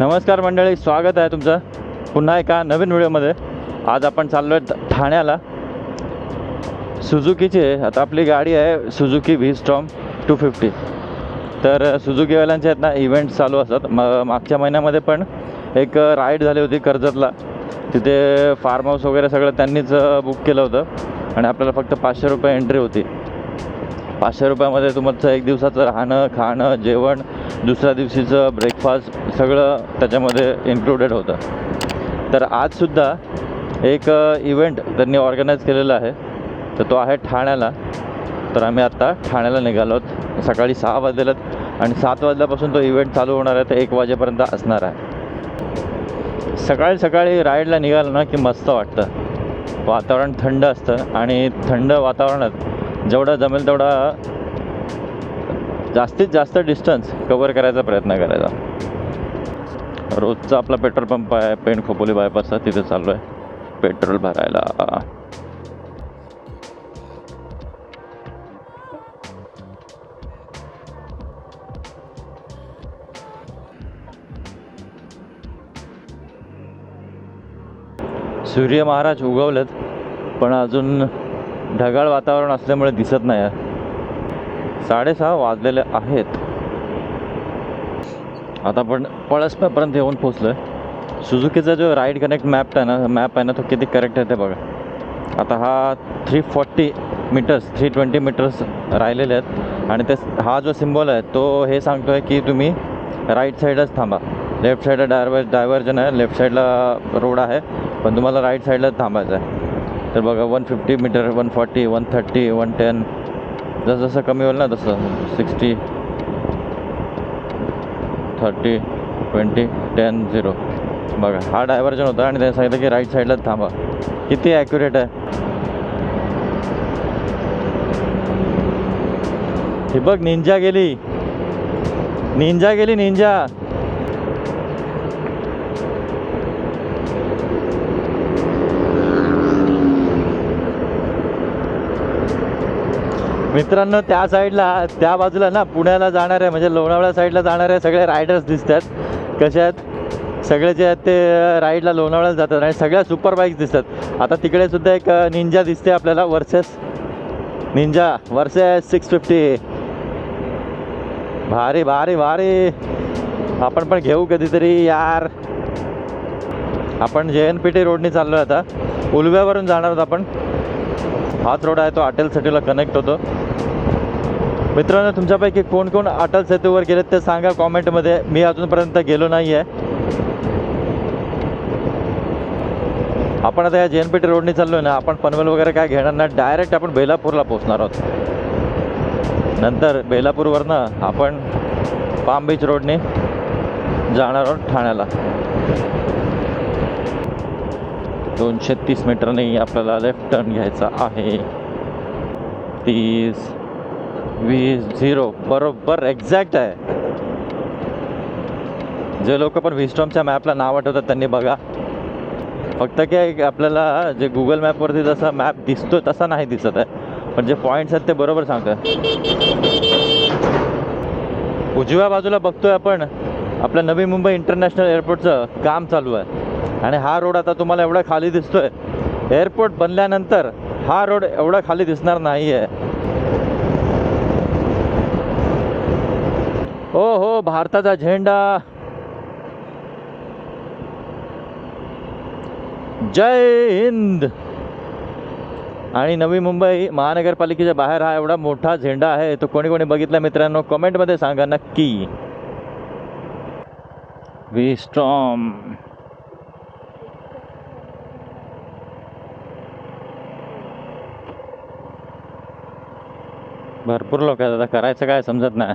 नमस्कार मंडळी स्वागत आहे तुमचं. पुन्हा एका नवीन व्हिडिओमध्ये. आज आपण चाललो आहे ठाण्याला. सुझुकीची आहे आता आपली गाडी आहे Suzuki V Strom two fifty तर सुजुकीवाल्यांचे आहेत ना इव्हेंट्स चालू असतात. म मागच्या महिन्यामध्ये पण एक राईड झाली होती कर्जतला. तिथे फार्म हाऊस वगैरे सगळं त्यांनीच बुक केलं होतं. आणि आपल्याला फक्त पाचशे रुपये एंट्री होती. पाचशे रुपयामध्ये तुमचं एक दिवसाचं राहणं खाणं जेवण दुसऱ्या दिवशीचं ब्रेकफास्ट सगळं त्याच्यामध्ये इन्क्लुडेड होतं. तर आजसुद्धा एक इव्हेंट त्यांनी ऑर्गनाईज केलेला आहे. तर तो आहे ठाण्याला. तर आम्ही आत्ता ठाण्याला निघालो आहोत. सकाळी सहा वाजलेत आणि सात वाजल्यापासून तो इव्हेंट चालू होणार आहे. तर एक वाजेपर्यंत असणार आहे. सकाळी सकाळी राईडला निघालं ना की मस्त वाटतं. वातावरण थंड असतं आणि थंड वातावरणात जेवढं जमेल तेवढा जास्तीत जास्त डिस्टन्स कवर करायचा प्रयत्न करायचा. रोजचा आपला पेट्रोल पंप आहे पेंट खोपोली बायपासचा तिथे चाललो आहे पेट्रोल भरायला. सूर्य महाराज उगवलेत पण अजून ढगाळ वातावरण असल्यामुळे दिसत नाही. आहे साडेसहा वाजलेले आहेत. आता आपण पळसप्यापर्यंत येऊन पोचलो आहे सुझुकीचा जो राईड कनेक्ट मॅप आहे ना मॅप आहे ना तो किती करेक्ट आहे ते बघा. आता हा three forty metres three twenty metres राहिलेले आहेत. आणि ते हा जो सिम्बॉल आहे तो हे सांगतो आहे की तुम्ही राईट साईडच थांबा. लेफ्ट साईडला डायवर डायव्हर्जन आहे लेफ्ट साईडला रोड आहे पण तुम्हाला राईट साईडलाच थांबायचं आहे तर बघा one fifty metre one forty one thirty one ten जसं जसं कमी होईल ना तसं. Sixty thirty twenty ten zero. बघा हा डायव्हर्जन होता आणि त्याने सांगितलं की राईट साईडलाच थांबा. किती ॲक्युरेट आहे. ही बघ निंजा गेली. निंजा गेली निंजा मित्रांनो त्या साईडला त्या बाजूला ना पुण्याला जाणाऱ्या म्हणजे लोणावळा साईडला जाणारे सगळे रायडर्स दिसतात. कसे आहेत? सगळे जे आहेत ते राईडला लोणावळ्याला जातात आणि सगळ्या सुपर बाईक्स दिसतात. आता तिकडे सुद्धा एक निंजा दिसते आपल्याला versus. Ninja versus six fifty भारी भारी भारी. आपण पण घेऊ कधीतरी यार. आपण जे एन पी टी रोडने चाललो आहे आता. उलव्यावरून जाणार आहोत आपण. हाच रोड आहे तो अटल सटीला कनेक्ट होतो. मित्रांनो तुमच्यापैकी कोण कोण अटल सेतूवर गेलेत ते सांगा कॉमेंटमध्ये. मी अजूनपर्यंत गेलो नाही आहे आपण आता या जे एन पी टी रोडने चाललो ना आपण पनवेल वगैरे काय घेणार नाही डायरेक्ट आपण बेलापूरला पोचणार आहोत. नंतर बेलापूरवरनं आपण पाम बीच रोडने जाणार आहोत ठाण्याला. दोनशे तीस मीटरने आपल्याला लेफ्ट टर्न घ्यायचा आहे. तीस. वीस झिरो. बरोबर एक्झॅक्ट आहे. जे लोक पण विस्टॉमच्या मॅपला नाव आठवतात त्यांनी बघा. फक्त काय आपल्याला जे गुगल मॅपवरती जसा मॅप दिसतो तसा नाही दिसत आहे. पण जे पॉईंट्स आहेत ते बरोबर सांगतात उजव्या बाजूला बघतोय आपण आपल्या नवी मुंबई इंटरनॅशनल एअरपोर्टचं काम चालू आहे. आणि हा रोड आता तुम्हाला एवढा खाली दिसतोय. एअरपोर्ट बनल्यानंतर हा रोड एवढा खाली दिसणार नाही आहे हो हो भारताचा झेंडा. जय हिंद. आणि नवी मुंबई महानगरपालिकेच्या बाहेर हा एवढा मोठा झेंडा आहे तो कोणी कोणी बघितला मित्रांनो? कमेंटमध्ये सांगा नक्की. V Strom. भरपूर लोक आहेत आता करायचं काय समजत नाही.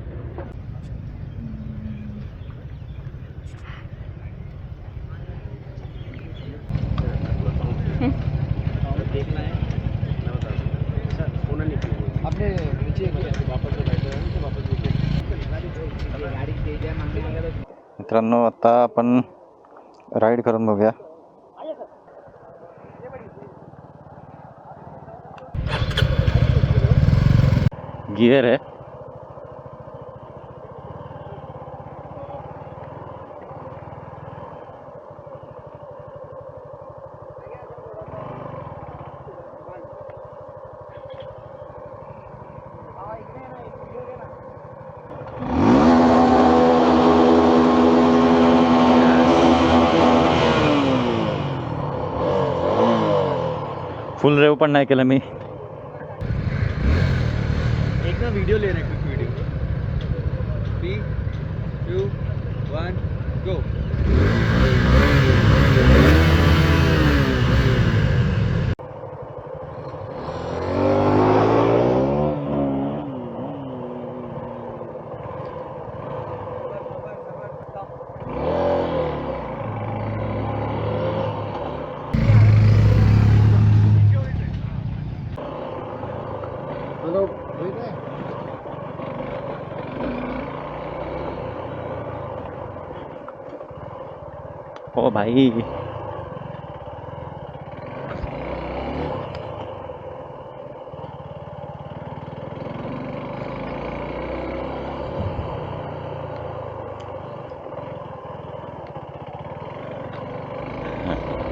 मित्रांनो आता आपण राईड करून बघूया गिअर आहे फुल रेव पण नाही केलं मी. एक ना वीडियो ले ओ भाई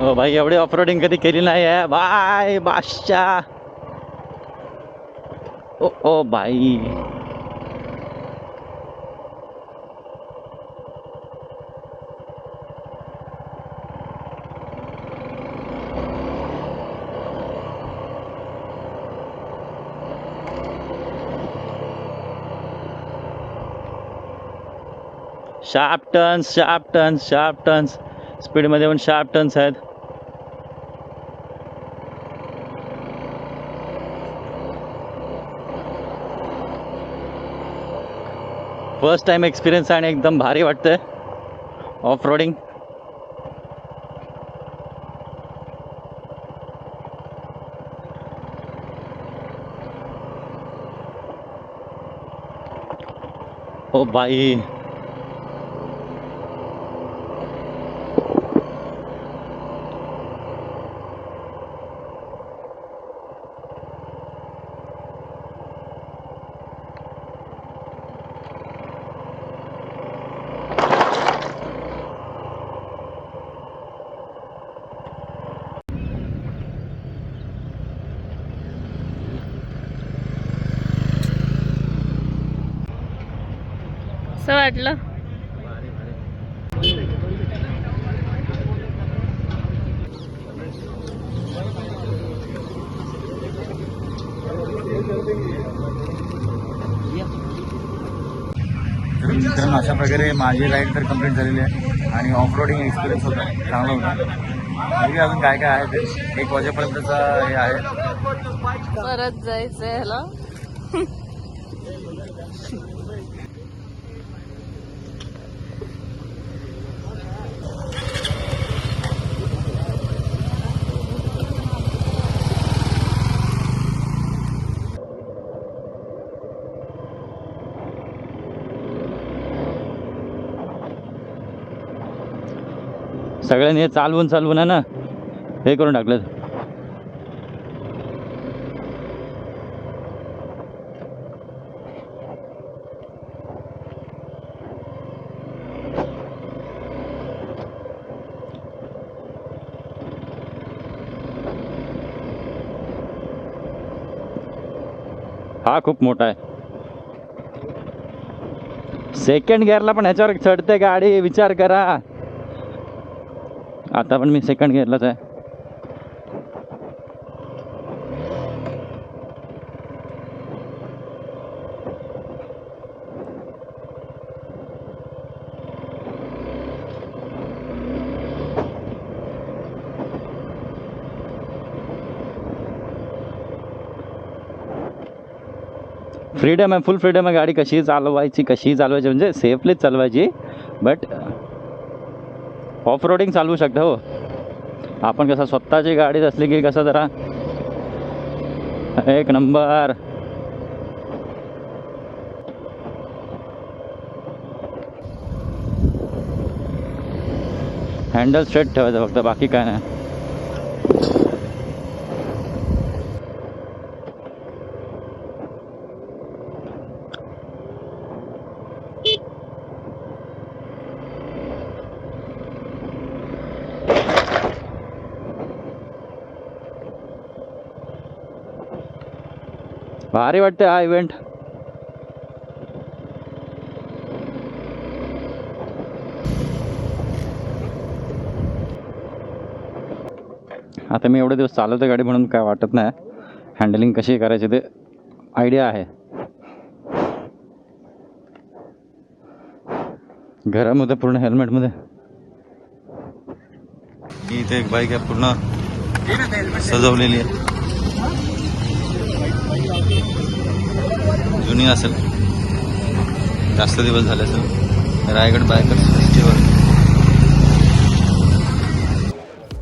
ओ भाई एवढी ऑफरोडिंग कधी केली नाही आहे बाय बादशाह ओ ओ भाई Sharp turns sharp turns sharp turns स्पीडमध्ये पण शार्प टर्न्स आहेत. फ़र्स्ट टाइम एक्सपिरियन्स आणि एकदम भारी वाटतंय. ऑफ़ रोडिंग ओ भाई असं वाटलं. तर मित्रांनो अशा प्रकारे माझी राईड तर कंप्लीट झालेली आहे आणि ऑफ रोडिंग एक्सपिरियन्स होता. चांगला होता. बघूया अजून काय काय आहे ते. एक वाजेपर्यंतचा हे आहे. परत जायचंय ह्याला. सगळ्यांनी हे चालवून चालवून आहे ना हे करून टाकलं. हा खूप मोठा आहे. सेकंड गिअरला पण ह्याच्यावर चढते गाडी विचार करा. आता पण मी सेकंड गिअरलाच आहे. फ्रीडम आहे फुल फ्रीडम आहे गाडी कशी चालवायची कशी चालवायची म्हणजे सेफलीच चालवायची बट ऑफ रोडिंग चालवू शकता हो. आपण कसं स्वतःची गाडीच असली की कसं जरा एक नंबर. हँडल स्ट्रेट ठेवायचं फक्त बाकी काय नाही. भारी वाटते हा इव्हेंट आता मी एवढे दिवस चालवतो गाडी म्हणून काय वाटत नाही. हँडलिंग कशी करायची ते आयडिया आहे. घरामध्ये पूर्ण हेल्मेटमध्ये इथे एक बाईक आहे पूर्ण सजवलेली आहे. जुनी असेल. जास्त दिवस झाले असेल. रायगड बायकर्स फेस्टिवल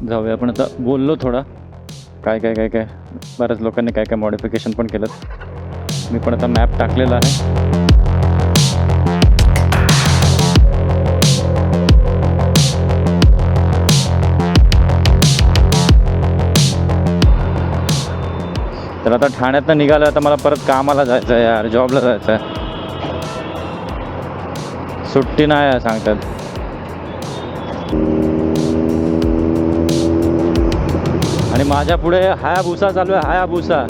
जाऊया आपण आता. बोललो थोडा. काय काय काय काय. बऱ्याच लोकांनी काय काय मॉडिफिकेशन पण केलं मी पण आता मॅप टाकलेला आहे. तर आता ठाण्यातनं निघालं आता मला परत कामाला जायचं आहे यार जॉबला जायचं आहे. सुट्टी नाही आहे सांगतात. आणि माझ्या पुढे हायाबुसा चालू आहे हायाबुसा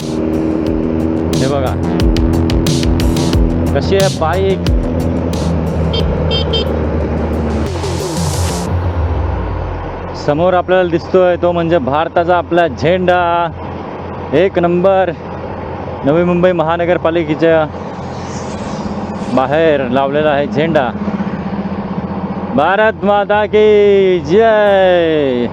हे बघा. कशी आहे बाईक? समोर आपल्याला दिसतोय तो म्हणजे भारताचा आपला झेंडा. एक नंबर. नवी मुंबई महानगरपालिकेच्या बाहेर लावलेला आहे झेंडा. भारत माता की जय!